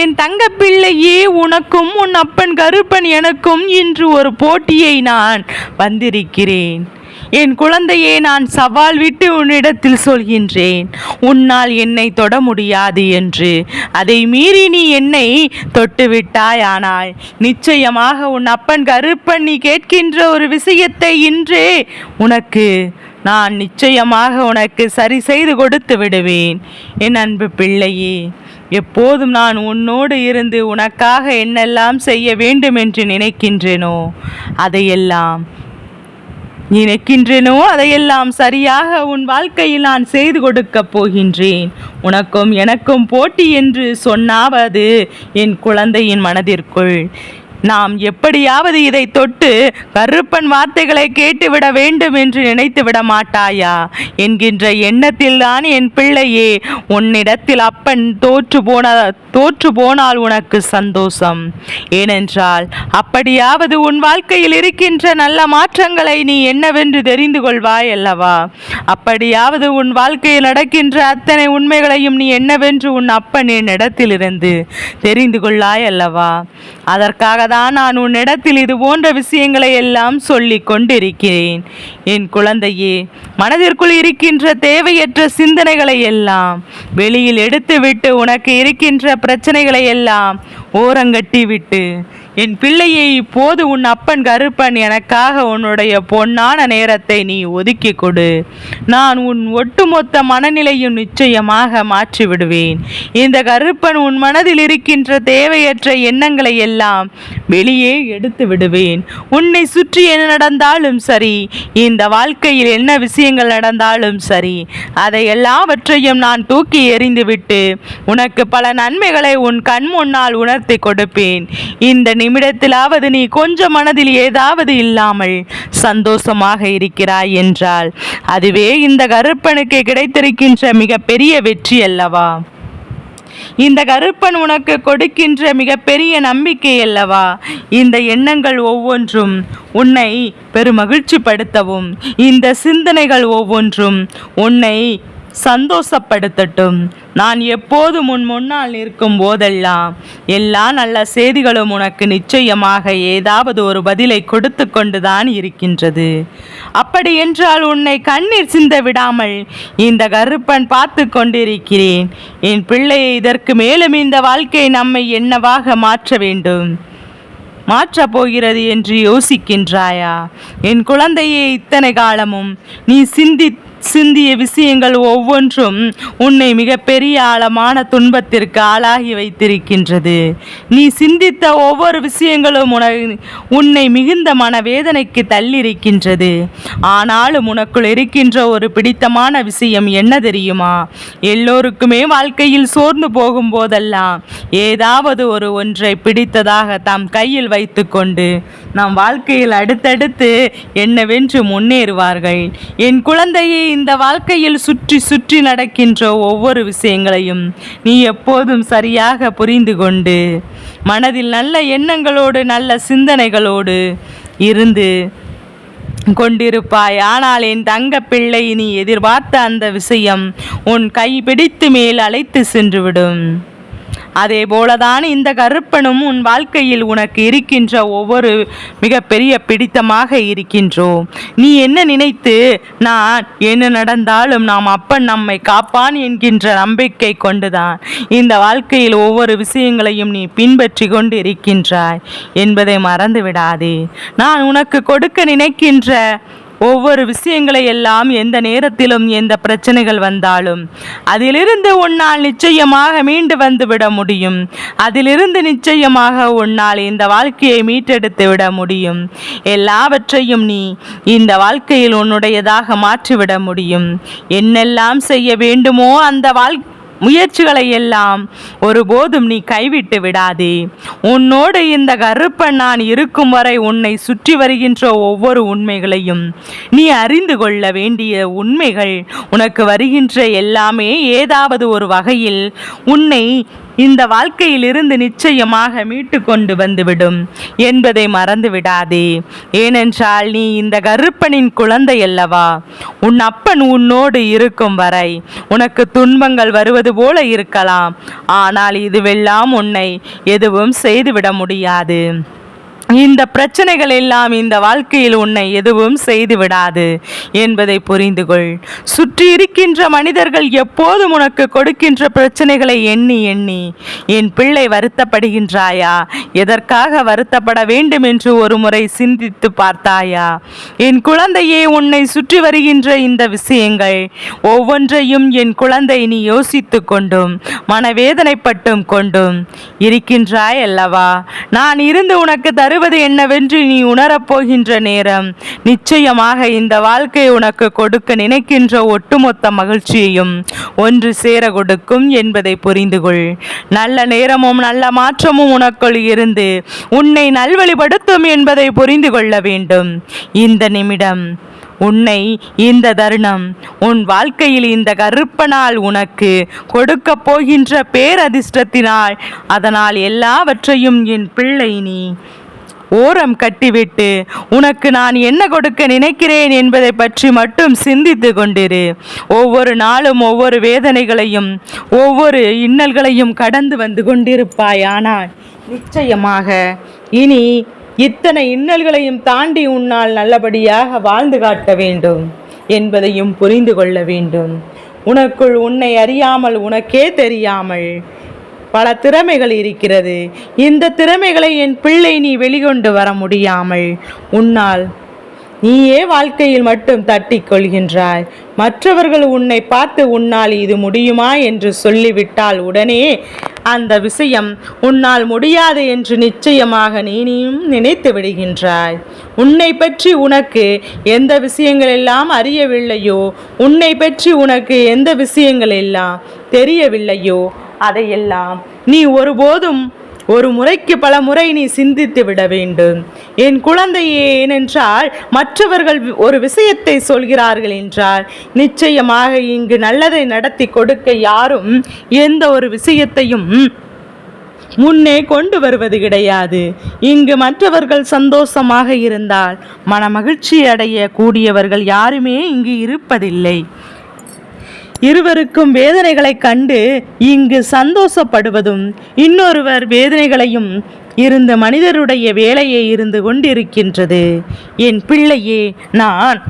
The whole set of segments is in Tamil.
என் தங்க பிள்ளையே உனக்கும் உன் அப்பன் கருப்பன் எனக்கும் இன்று ஒரு போட்டியை நான் வந்திருக்கிறேன். என் குழந்தையே நான் சவால் விட்டு உன்னிடத்தில் சொல்கின்றேன். உன்னால் என்னை தொட முடியாது என்று. அதை மீறி நீ என்னை தொட்டு ஆனாய் நிச்சயமாக உன் அப்பன் கருப்பன் நீ கேட்கின்ற ஒரு விஷயத்தை இன்றே உனக்கு நான் நிச்சயமாக உனக்கு சரி செய்து கொடுத்து விடுவேன். என் அன்பு பிள்ளையே எப்போதும் நான் உன்னோடு இருந்து உனக்காக என்னெல்லாம் செய்ய வேண்டும் என்று நினைக்கின்றேனோ அதையெல்லாம் நினைக்கின்றேனோ அதையெல்லாம் சரியாக உன் வாழ்க்கையில் நான் செய்து கொடுக்கப் போகின்றேன். உனக்கும் எனக்கும் போட்டி என்று சொன்னாவது என் குழந்தையின் மனதிற்குள். நாம் எப்படியாவது இதை தொட்டு கருப்பன் வார்த்தைகளை கேட்டுவிட வேண்டும் என்று நினைத்து விட மாட்டாயா? என்கின்ற எண்ணத்தில்தான் என் பிள்ளையே உன்னிடத்தில் அப்பன் தோற்று போன தோற்று போனால் உனக்கு சந்தோஷம். ஏனென்றால் அப்படியாவது உன் வாழ்க்கையில் இருக்கின்ற நல்ல மாற்றங்களை நீ என்னவென்று தெரிந்து கொள்வாய் அல்லவா? அப்படியாவது உன் வாழ்க்கையில் நடக்கின்ற அத்தனை உண்மைகளையும் நீ என்னவென்று உன் அப்பன் என்னிடத்திலிருந்து தெரிந்து கொள்ளாய் அல்லவா? அதற்காக தான் நான் உன்னிடத்தில் இது போன்ற விஷயங்களை எல்லாம் சொல்லி கொண்டிருக்கிறேன். என் குழந்தையே மனதிற்குள் இருக்கின்ற தேவையற்ற சிந்தனைகளை எல்லாம் வெளியில் எடுத்துவிட்டு உனக்கு இருக்கின்ற பிரச்சனைகளை எல்லாம் ஓரங்கட்டி விட்டு என் பிள்ளையை இப்போது உன் அப்பன் கருப்பன் எனக்காக உன்னுடைய பொன்னான நேரத்தை நீ ஒதுக்கி கொடு. நான் உன் ஒட்டுமொத்த மனநிலையும் நிச்சயமாக மாற்றி விடுவேன் இந்த கருப்பன் உன் மனதில் இருக்கின்ற தேவையற்ற எண்ணங்களை எல்லாம் வெளியே எடுத்து விடுவேன். உன்னை சுற்றி என்ன நடந்தாலும் சரி இந்த வாழ்க்கையில் என்ன விஷயங்கள் நடந்தாலும் சரி அதை எல்லாவற்றையும் நான் தூக்கி எறிந்துவிட்டு உனக்கு பல நன்மைகளை உன் கண் முன்னால் உணர்த்தி கொடுப்பேன். இந்த நிமிடத்திலாவது நீ கொஞ்சம் மனதில் ஏதாவது இல்லாமல் சந்தோஷமாக இருக்கிறாய் என்றால் அதுவே இந்த கருப்பனுக்கு கிடைத்திருக்கின்ற மிகப்பெரிய வெற்றி அல்லவா? இந்த கருப்பன் உனக்கு கொடுக்கின்ற மிகப்பெரிய நம்பிக்கை அல்லவா? இந்த எண்ணங்கள் ஒவ்வொன்றும் உன்னை பெருமகிழ்ச்சிப்படுத்தவும் இந்த சிந்தனைகள் ஒவ்வொன்றும் உன்னை சந்தோஷப்படுத்தட்டும். நான் எப்போதும் முன் முன்னால் நிற்கும் போதெல்லாம் எல்லா நல்ல செய்திகளும் உனக்கு நிச்சயமாக ஏதாவது ஒரு பதிலை கொடுத்து கொண்டுதான் இருக்கின்றது. அப்படி என்றால் உன்னை கண்ணீர் சிந்த விடாமல் இந்த கருப்பன் பார்த்து கொண்டிருக்கிறேன். என் பிள்ளையை இதற்கு மேலும் இந்த வாழ்க்கை நம்மை என்னவாக மாற்ற வேண்டும்? மாற்றப் போகிறது என்று யோசிக்கின்றாயா? என் குழந்தையை இத்தனை காலமும் நீ சிந்தி சிந்திய விஷயங்கள் ஒவ்வொன்றும் உன்னை மிகப்பெரிய ஆழமான துன்பத்திற்கு ஆளாகி வைத்திருக்கின்றது. நீ சிந்தித்த ஒவ்வொரு விஷயங்களும் உன உன்னை மிகுந்த மனவேதனைக்கு தள்ளியிருக்கின்றது. ஆனாலும் உனக்குள் இருக்கின்ற ஒரு பிடித்தமான விஷயம் என்ன தெரியுமா? எல்லோருக்குமே வாழ்க்கையில் சோர்ந்து போகும் போதெல்லாம் ஏதாவது ஒரு ஒன்றை பிடித்ததாக தாம் கையில் வைத்துக்கொண்டு நம் வாழ்க்கையில் அடுத்தடுத்து என்னவென்று முன்னேறுவார்கள். என் குழந்தையை இந்த வாழ்க்கையில் சுற்றி சுற்றி நடக்கின்ற ஒவ்வொரு விஷயங்களையும் நீ எப்போதும் சரியாக புரிந்து கொண்டு மனதில் நல்ல எண்ணங்களோடு நல்ல சிந்தனைகளோடு இருந்து கொண்டிருப்பாய். ஆனால் என் தங்க பிள்ளை நீ எதிர்பார்த்த அந்த விஷயம் உன் கை பிடித்து மேல் அழைத்து சென்றுவிடும். அதே போலதான் இந்த கருப்பனும் உன் வாழ்க்கையில் உனக்கு இருக்கின்ற ஒவ்வொரு மிகப்பெரிய பிடித்தமாக இருக்கின்றோம் நீ என்ன நினைத்து நான் என்ன நடந்தாலும் நாம் அப்பன் நம்மை காப்பான் என்கின்ற நம்பிக்கை கொண்டுதான் இந்த வாழ்க்கையில் ஒவ்வொரு விஷயங்களையும் நீ பின்பற்றி கொண்டு இருக்கின்றாய் என்பதை மறந்து விடாதே நான் உனக்கு கொடுக்க நினைக்கின்ற ஒவ்வொரு விஷயங்களை எல்லாம் எந்த நேரத்திலும் எந்த பிரச்சனைகள் வந்தாலும் அதிலிருந்து உன்னால் நிச்சயமாக மீண்டு வந்து விட முடியும். அதிலிருந்து நிச்சயமாக உன்னால் இந்த வாழ்க்கையை மீட்டெடுத்து விட முடியும். எல்லாவற்றையும் நீ இந்த வாழ்க்கையில் உன்னுடையதாக மாற்றிவிட முடியும். என்னெல்லாம் செய்ய வேண்டுமோ அந்த வாழ்க்கை முயற்சிகளை எல்லாம் ஒருபோதும் நீ கைவிட்டு விடாதே. உன்னோடு இந்த கருப்பன் நான் இருக்கும் வரை உன்னை சுற்றி வருகின்ற ஒவ்வொரு உண்மைகளையும் நீ அறிந்து கொள்ள வேண்டிய உண்மைகள் உனக்கு வருகின்ற எல்லாமே ஏதாவது ஒரு வகையில் உன்னை இந்த வாழ்க்கையிலிருந்து நிச்சயமாக மீட்டு கொண்டு வந்துவிடும் என்பதை மறந்து விடாதே ஏனென்றால் நீ இந்த கருப்பனின் குழந்தை அல்லவா உன் அப்பன் உன்னோடு இருக்கும் வரை உனக்கு துன்பங்கள் வருவது போல இருக்கலாம். ஆனால் இதுவெல்லாம் உன்னை எதுவும் செய்துவிட முடியாது. இந்த பிரச்சனைகள் எல்லாம் இந்த வாழ்க்கையில் உன்னை எதுவும் செய்து விடாது என்பதை புரிந்து கொள். சுற்றி இருக்கின்ற மனிதர்கள் எப்போதும் உனக்கு கொடுக்கின்ற பிரச்சனைகளை எண்ணி எண்ணி என் பிள்ளை வருத்தப்படுகின்றாயா? எதற்காக வருத்தப்பட வேண்டும்? என்று ஒரு முறை சிந்தித்து பார்த்தாயா? என் குழந்தையே உன்னை சுற்றி வருகின்ற இந்த விஷயங்கள் ஒவ்வொன்றையும் என் குழந்தை நீ யோசித்து கொண்டும் மனவேதனைப்பட்டும் கொண்டும் இருக்கின்றாய் அல்லவா நான் இருந்து உனக்கு தருவது என்னவென்று நீ உணரப் போகின்ற நேரம். நிச்சயமாக இந்த வாழ்க்கை உனக்கு கொடுக்க நினைக்கின்ற ஒட்டுமொத்த மகிழ்ச்சியையும் ஒன்று சேர கொடுக்கும் என்பதை புரிந்து கொள். நல்ல நேரமும் நல்ல மாற்றமும் உனக்குள் இருந்து உன்னை நல்வழிப்படுத்தும் என்பதை புரிந்து கொள்ள வேண்டும். இந்த நிமிடம் உன்னை இந்த தருணம் உன் வாழ்க்கையில் இந்த கருப்பனால் உனக்கு கொடுக்கப் போகின்ற பேரதிர்ஷ்டத்தினால் அதனால் எல்லாவற்றையும் என் பிள்ளை நீ ஓரம் கட்டிவிட்டு உனக்கு நான் என்ன கொடுக்க நினைக்கிறேன் என்பதை பற்றி மட்டும் சிந்தித்து கொண்டிரு. ஒவ்வொரு நாளும் ஒவ்வொரு வேதனைகளையும் ஒவ்வொரு இன்னல்களையும் கடந்து வந்து கொண்டிருப்பாய். ஆனால் நிச்சயமாக இனி இத்தனை இன்னல்களையும் தாண்டி உன்னால் நல்லபடியாக வாழ்ந்து காட்ட வேண்டும் என்பதையும் புரிந்து கொள்ள வேண்டும். உனக்குள் உன்னை அறியாமல் உனக்கே தெரியாமல் பல திறமைகள் இருக்கிறது. இந்த திறமைகளை என் பிள்ளை நீ வெளிக்கொண்டு வர முடியாமல் உன்னால் நீயே வாழ்க்கையில் மட்டும் தட்டி கொள்கின்றாய். மற்றவர்கள் உன்னை பார்த்து உன்னால் இது முடியுமா என்று சொல்லிவிட்டால் உடனே அந்த விஷயம் உன்னால் முடியாது என்று நிச்சயமாக நீனியும் நினைத்து விடுகின்றாய். உன்னை பற்றி உனக்கு எந்த விஷயங்கள் எல்லாம் அறியவில்லையோ உன்னை பற்றி உனக்கு எந்த விஷயங்கள் எல்லாம் தெரியவில்லையோ அதையெல்லாம் நீ ஒருபோதும் ஒரு முறைக்கு பல முறை நீ சிந்தித்து விட வேண்டும். என் குழந்தையே ஏனென்றால் மற்றவர்கள் ஒரு விஷயத்தை சொல்கிறார்கள் என்றால் நிச்சயமாக இங்கு நல்லதை நடத்தி கொடுக்க யாரும் எந்த ஒரு விஷயத்தையும் முன்னே கொண்டு வருவது கிடையாது. இங்கு மற்றவர்கள் சந்தோஷமாக இருந்தால் மன மகிழ்ச்சி அடைய கூடியவர்கள் யாருமே இங்கு இருப்பதில்லை. இருவருக்கும் வேதனைகளைக் கண்டு இங்கு சந்தோஷப்படுவதும் இன்னொருவர் வேதனைகளையும் இருந்த மனிதருடைய வேலையை இருந்து கொண்டிருக்கின்றது. என் பிள்ளையே நான்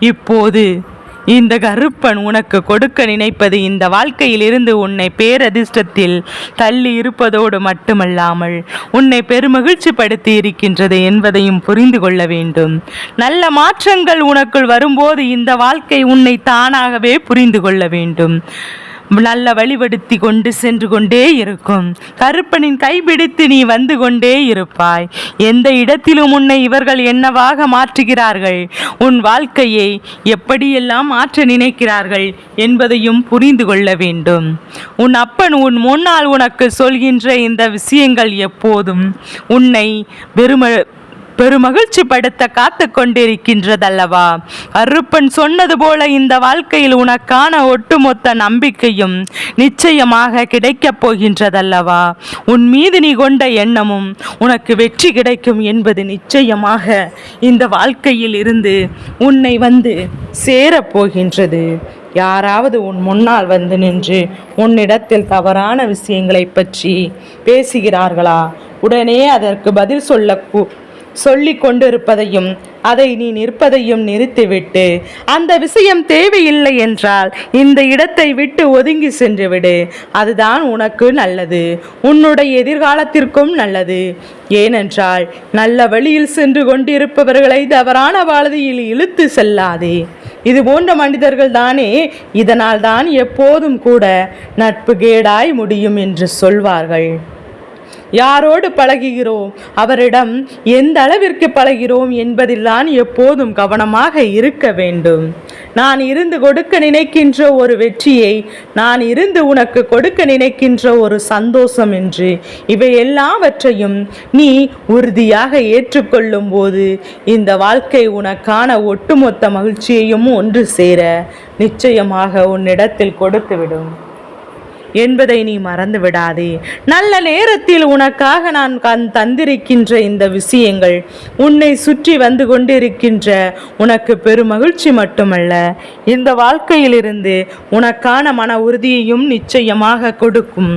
இப்போது இந்த கருப்பன் உனக்கு கொடுக்க நினைப்பது இந்த வாழ்க்கையிலிருந்து உன்னை பேரதிர்ஷ்டத்தில் தள்ளி இருப்பதோடு மட்டுமல்லாமல் உன்னை பெருமகிழ்ச்சி படுத்தி இருக்கின்றது என்பதையும் புரிந்து கொள்ள வேண்டும். நல்ல மாற்றங்கள் உனக்குள் வரும்போது இந்த வாழ்க்கை உன்னை தானாகவே புரிந்து கொள்ள வேண்டும். நல்ல வழிபடுத்தி கொண்டு சென்று கொண்டே இருக்கும். கருப்பனின் கைபிடித்து நீ வந்து கொண்டே இருப்பாய். எந்த இடத்திலும் உன்னை இவர்கள் என்னவாக மாற்றுகிறார்கள்? உன் வாழ்க்கையை எப்படியெல்லாம் மாற்ற நினைக்கிறார்கள் என்பதையும் புரிந்து கொள்ள வேண்டும். உன் அப்பன் உன் முன்னால் உனக்கு சொல்கின்ற இந்த விஷயங்கள் எப்போதும் உன்னை வெறும பெருமகிழ்ச்சி படுத்த காத்து கொண்டிருக்கின்றதல்லவா? அருப்பன் சொன்னது போல இந்த வாழ்க்கையில் உனக்கான ஒட்டுமொத்த நம்பிக்கையும் நிச்சயமாக கிடைக்கப் போகின்றதல்லவா? உன் மீது நீ கொண்ட எண்ணமும் உனக்கு வெற்றி கிடைக்கும் என்பது நிச்சயமாக இந்த வாழ்க்கையில் இருந்து உன்னை வந்து சேரப் போகின்றது. யாராவது உன் முன்னால் வந்து நின்று உன்னிடத்தில் தவறான விஷயங்களை பற்றி பேசுகிறார்களா? உடனே அதற்கு பதில் சொல்ல சொல்லிக் கொண்டிருப்பதையும் அதை நீ நிற்பதையும் நிறுத்திவிட்டு அந்த விஷயம் தேவையில்லை என்றால் இந்த இடத்தை விட்டு ஒதுங்கி சென்று விடு அதுதான் உனக்கு நல்லது. உன்னுடைய எதிர்காலத்திற்கும் நல்லது. ஏனென்றால் நல்ல வழியில் சென்று கொண்டிருப்பவர்களை தவறான வாழ்தியில் இழுத்து செல்லாதே. இது போன்ற மனிதர்கள் தானே இதனால் தான் எப்போதும் கூட நட்பு கேடாய் முடியும் என்று சொல்வார்கள். யாரோடு பழகுகிறோம்? அவரிடம் எந்த அளவிற்கு பழகிறோம் என்பதில்தான் எப்போதும் கவனமாக இருக்க வேண்டும். நான் இருந்து கொடுக்க நினைக்கின்ற ஒரு வெற்றியை நான் இருந்து உனக்கு கொடுக்க நினைக்கின்ற ஒரு சந்தோஷம் என்று இவை எல்லாவற்றையும் நீ உறுதியாக ஏற்றுக்கொள்ளும் போது இந்த வாழ்க்கை உனக்கான ஒட்டுமொத்த மகிழ்ச்சியையும் ஒன்று சேர நிச்சயமாக உன்னிடத்தில் கொடுத்துவிடும். என்பதை நீ மறந்து விடாதே நல்ல நேரத்தில் உனக்காக நான் கண் தந்திருக்கின்ற இந்த விஷயங்கள் உன்னை சுற்றி வந்து கொண்டிருக்கின்ற உனக்கு பெருமகிழ்ச்சி மட்டுமல்ல இந்த வாழ்க்கையிலிருந்து உனக்கான மன உறுதியையும் நிச்சயமாக கொடுக்கும்.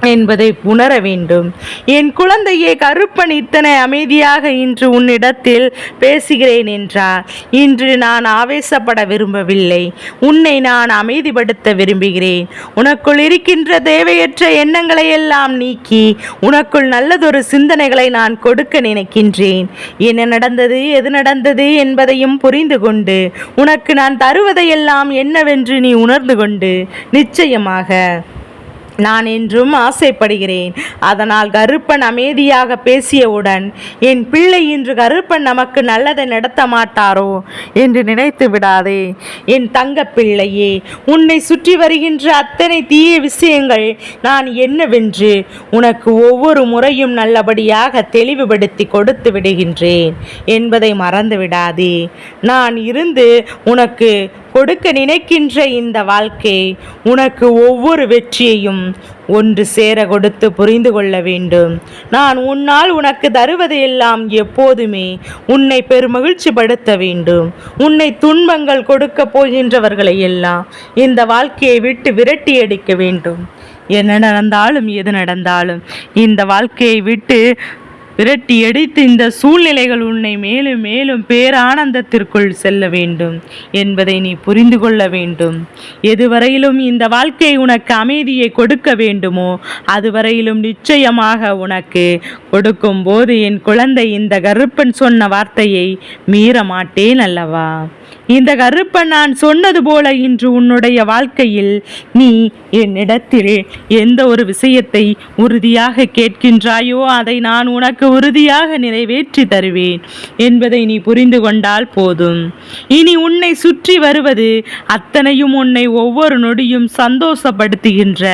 என்பதை உணர வேண்டும். என் குழந்தையே கருப்பன் இத்தனை அமைதியாக இன்று உன்னிடத்தில் பேசுகிறேன் என்றார். இன்று நான் ஆவேசப்பட விரும்பவில்லை. உன்னை நான் அமைதிப்படுத்த விரும்புகிறேன். உனக்குள் இருக்கின்ற தேவையற்ற எண்ணங்களை எல்லாம் நீக்கி உனக்குள் நல்லதொரு சிந்தனைகளை நான் கொடுக்க நினைக்கின்றேன். என்ன நடந்தது எது நடந்தது என்பதையும் புரிந்து கொண்டு உனக்கு நான் தருவதையெல்லாம் என்னவென்று நீ உணர்ந்து கொண்டு நிச்சயமாக. நான் என்றும் ஆசைப்படுகிறேன். அதனால் கருப்பன் அமைதியாக பேசியவுடன் என் பிள்ளை இன்று கருப்பன் நமக்கு நல்லதை நடத்த மாட்டாரோ என்று நினைத்து விடாதே. என் தங்க பிள்ளையே உன்னை சுற்றி வருகின்ற அத்தனை தீய விஷயங்கள் நான் என்னவென்று உனக்கு ஒவ்வொரு முறையும் நல்லபடியாக தெளிவுபடுத்தி கொடுத்து விடுகின்றேன் என்பதை மறந்து விடாதே நான் இருந்து உனக்கு கொடுக்க நினைக்கின்ற இந்த வாழ்க்கை உனக்கு ஒவ்வொரு வெற்றியையும் ஒன்று சேர கொடுத்து புரிந்து கொள்ள வேண்டும். நான் உன்னால் உனக்கு தருவதையெல்லாம் எப்போதுமே உன்னை பெருமகிழ்ச்சி படுத்த வேண்டும். உன்னை துன்பங்கள் கொடுக்க போகின்றவர்களை எல்லாம் இந்த வாழ்க்கையை விட்டு விரட்டி அடிக்க வேண்டும். என்ன நடந்தாலும் எது நடந்தாலும் இந்த வாழ்க்கையை விட்டு விரட்டி அடித்து இந்த சூழ்நிலைகள் உன்னை மேலும் மேலும் பேரானந்தத்திற்குள் செல்ல வேண்டும் என்பதை நீ புரிந்து கொள்ள வேண்டும். எதுவரையிலும் இந்த வாழ்க்கை உனக்கு அமைதியை கொடுக்க வேண்டுமோ அதுவரையிலும் நிச்சயமாக உனக்கு கொடுக்கும் போது என் குழந்தை இந்த கருப்பன் சொன்ன வார்த்தையை மீற மாட்டேன் அல்லவா? இந்த கருப்பன் நான் சொன்னது போல இன்று உன்னுடைய வாழ்க்கையில் நீ என்னிடத்தில் எந்த ஒரு விஷயத்தை உறுதியாக கேட்கின்றாயோ அதை நான் உனக்கு உறுதியாக நிறைவேற்றி தருவேன் என்பதை நீ புரிந்து கொண்டால் போதும். இனி உன்னை சுற்றி வருவது அத்தனையும் உன்னை ஒவ்வொரு நொடியும் சந்தோஷப்படுத்துகின்ற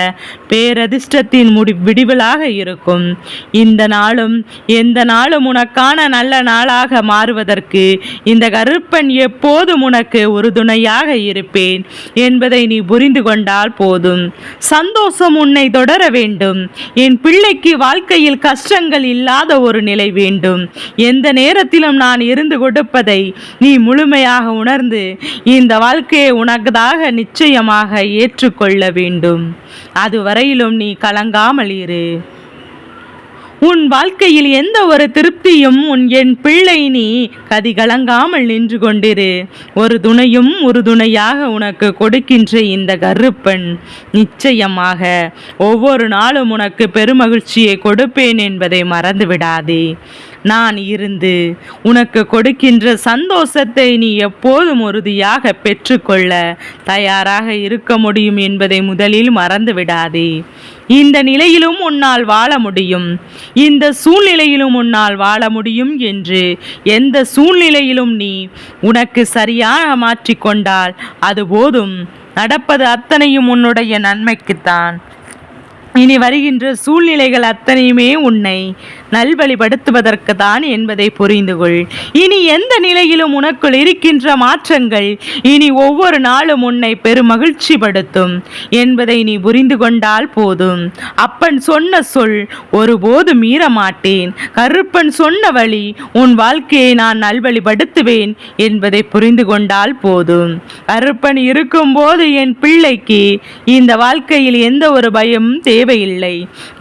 பேரதிர்ஷ்டத்தின் முடி விடிவலாக இருக்கும். இந்த நாளும் எந்த நாளும் உனக்கான நல்ல நாளாக மாறுவதற்கு இந்த கருப்பன் எப்போது எப்போதும் உனக்கு உறுதுணையாக இருப்பேன் என்பதை நீ புரிந்து கொண்டால் போதும். சந்தோஷம் உன்னை தொடர வேண்டும். என் பிள்ளைக்கு வாழ்க்கையில் கஷ்டங்கள் இல்லாத ஒரு நிலை வேண்டும். எந்த நேரத்திலும் நான் இருந்து கொடுப்பதை நீ முழுமையாக உணர்ந்து இந்த வாழ்க்கையை உனக்குதாக நிச்சயமாக ஏற்றுக்கொள்ள வேண்டும். அதுவரையிலும் நீ கலங்காமல் இரு. உன் வாழ்க்கையில் எந்த ஒரு திருப்தியும் உன் என் பிள்ளை நீ கதி கலங்காமல் நின்று கொண்டிரு. ஒரு துணையும் ஒரு துணையாக உனக்கு கொடுக்கின்ற இந்த கருப்பன் நிச்சயமாக ஒவ்வொரு நாளும் உனக்கு பெருமகிழ்ச்சியை கொடுப்பேன் என்பதை மறந்து விடாதே நான் இருந்து உனக்கு கொடுக்கின்ற சந்தோஷத்தை நீ எப்போதும் உறுதியாக பெற்றுக்கொள்ள தயாராக இருக்க முடியும் என்பதை முதலில் மறந்து விடாதே இந்த நிலையிலும் உன்னால் வாழ முடியும். இந்த சூழ்நிலையிலும் உன்னால் வாழ முடியும் என்று எந்த சூழ்நிலையிலும் நீ உனக்கு சரியாக மாற்றிக்கொண்டால் அது போதும். நடப்பது அத்தனையும் உன்னுடைய நன்மைக்குத்தான். இனி வருகின்ற சூழ்நிலைகள் அத்தனையுமே உன்னை நல்வழிப்படுத்துவதற்கு தான் என்பதை புரிந்து கொள் இனி எந்த நிலையிலும் உனக்குள் இருக்கின்ற மாற்றங்கள் இனி ஒவ்வொரு நாளும் உன்னை பெருமகிழ்ச்சி படுத்தும் என்பதை நீ புரிந்து கொண்டால் போதும். அப்பன் சொன்ன சொல் ஒருபோது மீற மாட்டேன் கருப்பன் சொன்ன வழி உன் வாழ்க்கையை நான் நல்வழிப்படுத்துவேன் என்பதை புரிந்து கொண்டால் போதும். கருப்பன் இருக்கும்போது என் பிள்ளைக்கு இந்த வாழ்க்கையில் எந்த ஒரு பயமும் தேவையில்லை.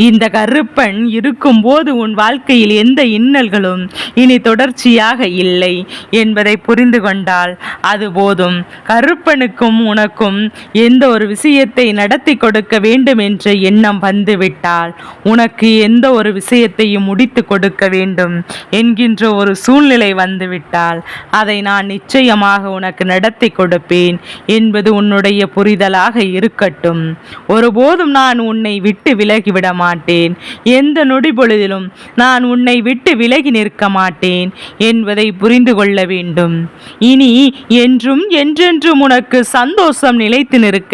இந்த கருப்பன் இருக்கும்போது உன் வாழ்க்கையில் எந்த இன்னல்களும் இனி தொடர்ச்சியாக இல்லை என்பதை புரிந்து கொண்டால் அது போதும். கருப்பனுக்கும் உனக்கும் எந்த ஒரு விஷயத்தை நடத்தி கொடுக்க வேண்டும் என்ற எண்ணம் வந்துவிட்டால் உனக்கு எந்த ஒரு விஷயத்தையும் முடித்து கொடுக்க வேண்டும் என்கின்ற ஒரு சூழ்நிலை வந்துவிட்டால் அதை நான் நிச்சயமாக உனக்கு நடத்தி கொடுப்பேன் என்பது உன்னுடைய புரிதலாக இருக்கட்டும். ஒருபோதும் நான் உன்னை விட்டு விட்டு விலகி விட மாட்டேன் எந்த நொடி பொழுதிலும் நான் உன்னை விட்டு விலகி நிற்க மாட்டேன் என்பதை புரிந்து கொள்ள வேண்டும். இனி என்றும் என்றென்றும் உனக்கு சந்தோஷம் நிலைத்து நிற்க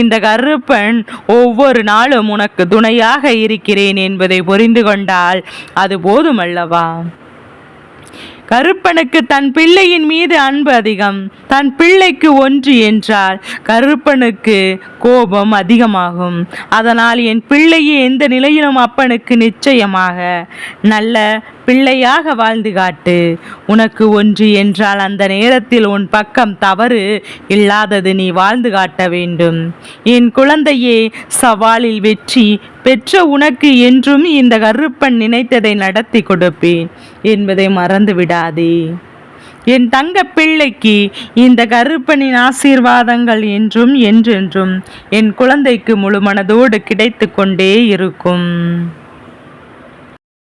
இந்த கருப்பன் ஒவ்வொரு நாளும் உனக்கு துணையாக இருக்கிறேன் என்பதை புரிந்து கொண்டால் அது போதுமல்லவா? கருப்பனுக்கு தன் பிள்ளையின் மீது அன்பு அதிகம். தன் பிள்ளைக்கு ஒன்று என்றால் கருப்பனுக்கு கோபம் அதிகமாகும். அதனால் என் பிள்ளையை எந்த நிலையிலும் அப்பனுக்கு நிச்சயமாக நல்ல பிள்ளையாக வாழ்ந்து காட்டு. உனக்கு ஒன்று என்றால் அந்த நேரத்தில் உன் பக்கம் தவறு இல்லாதது நீ வாழ்ந்து காட்ட வேண்டும். என் குழந்தையே சவாலில் வெற்றி பெற்ற உனக்கு என்றும் இந்த கருப்பன் நினைத்ததை நடத்தி கொடுப்பேன் என்பதை மறந்து விடாதே. என் தங்க பிள்ளைக்கு இந்த கருப்பனின் ஆசீர்வாதங்கள் என்றும் என்றென்றும் என் குழந்தைக்கு முழு மனதோடு கிடைத்து கொண்டே இருக்கும்.